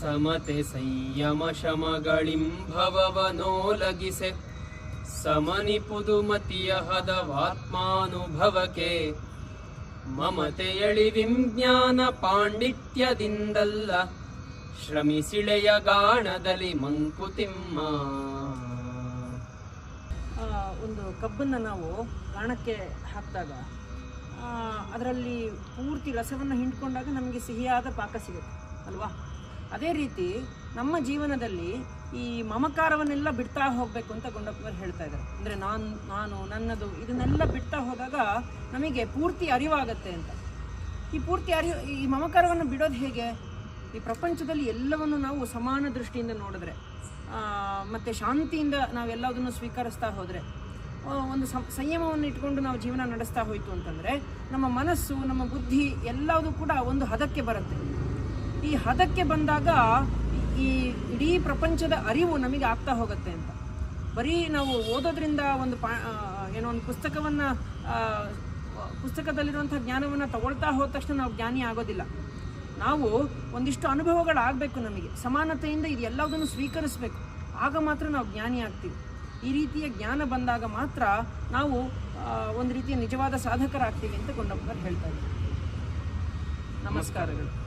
ಸಮತೆ ಸಂಯಮ ಶಮಗಳಿಂಭವನೋಲಗಿಸೆ ಸಮನಿಪುದು ಮತಿಯ ಹದವಾತ್ಮಾನುಭವಕ್ಕೆ. ಮಮತೆಯಳಿ ವಿಜ್ಞಾನ ಪಾಂಡಿತ್ಯದಿಂದಲ್ಲ. ಶ್ರಮಿಸಿಳೆಯ ಗಾಣದಲ್ಲಿ ಮಂಕುತಿಮ್ಮ. ಒಂದು ಕಬ್ಬನ್ನು ನಾವು ಗಾಣಕ್ಕೆ ಹಾಕಿದಾಗ ಅದರಲ್ಲಿ ಪೂರ್ತಿ ರಸವನ್ನು ಹಿಂಡ್ಕೊಂಡಾಗ ನಮಗೆ ಸಿಹಿಯಾದ ಪಾಕ ಸಿಗುತ್ತೆ, ಅಲ್ವಾ? ಅದೇ ರೀತಿ ನಮ್ಮ ಜೀವನದಲ್ಲಿ ಈ ಮಮಕಾರವನ್ನೆಲ್ಲ ಬಿಡ್ತಾ ಹೋಗಬೇಕು ಅಂತ ಗೊಂಡಪ್ಪನವ್ರು ಹೇಳ್ತಾ ಇದ್ದಾರೆ. ಅಂದರೆ ನಾನು ನಾನು, ನನ್ನದು ಇದನ್ನೆಲ್ಲ ಬಿಡ್ತಾ ಹೋದಾಗ ನಮಗೆ ಪೂರ್ತಿ ಅರಿವಾಗತ್ತೆ ಅಂತ. ಈ ಪೂರ್ತಿ ಅರಿವು, ಈ ಮಮಕಾರವನ್ನು ಬಿಡೋದು ಹೇಗೆ? ಈ ಪ್ರಪಂಚದಲ್ಲಿ ಎಲ್ಲವನ್ನು ನಾವು ಸಮಾನ ದೃಷ್ಟಿಯಿಂದ ನೋಡಿದ್ರೆ ಮತ್ತು ಶಾಂತಿಯಿಂದ ನಾವೆಲ್ಲದನ್ನು ಸ್ವೀಕರಿಸ್ತಾ ಹೋದರೆ ಒಂದು ಸಂಯಮವನ್ನು ಇಟ್ಕೊಂಡು ನಾವು ಜೀವನ ನಡೆಸ್ತಾ ಹೋಯಿತು ಅಂತಂದರೆ, ನಮ್ಮ ಮನಸ್ಸು, ನಮ್ಮ ಬುದ್ಧಿ ಎಲ್ಲವೂ ಕೂಡ ಒಂದು ಹದಕ್ಕೆ ಬರುತ್ತೆ. ಈ ಹದಕ್ಕೆ ಬಂದಾಗ ಈ ಇಡೀ ಪ್ರಪಂಚದ ಅರಿವು ನಮಗೆ ಆಗ್ತಾ ಹೋಗುತ್ತೆ ಅಂತ. ಬರೀ ನಾವು ಓದೋದ್ರಿಂದ ಒಂದು ಪಾ ಏನೋ ಒಂದು ಪುಸ್ತಕವನ್ನು ಪುಸ್ತಕದಲ್ಲಿರುವಂಥ ಜ್ಞಾನವನ್ನು ತಗೊಳ್ತಾ ಹೋದ ತಕ್ಷಣ ನಾವು ಜ್ಞಾನಿ ಆಗೋದಿಲ್ಲ. ನಾವು ಒಂದಿಷ್ಟು ಅನುಭವಗಳಾಗಬೇಕು ನಮಗೆ. ಸಮಾನತೆಯಿಂದ ಇದು ಸ್ವೀಕರಿಸಬೇಕು. ಆಗ ಮಾತ್ರ ನಾವು ಜ್ಞಾನಿ ಆಗ್ತೀವಿ. ಈ ರೀತಿಯ ಜ್ಞಾನ ಬಂದಾಗ ಮಾತ್ರ ನಾವು ಒಂದು ರೀತಿಯ ನಿಜವಾದ ಸಾಧಕರಾಗ್ತೀವಿ ಅಂತ ಗೊಂಡಪ್ಪ ಹೇಳ್ತಾ ಇದ್ದಾರೆ. ನಮಸ್ಕಾರಗಳು.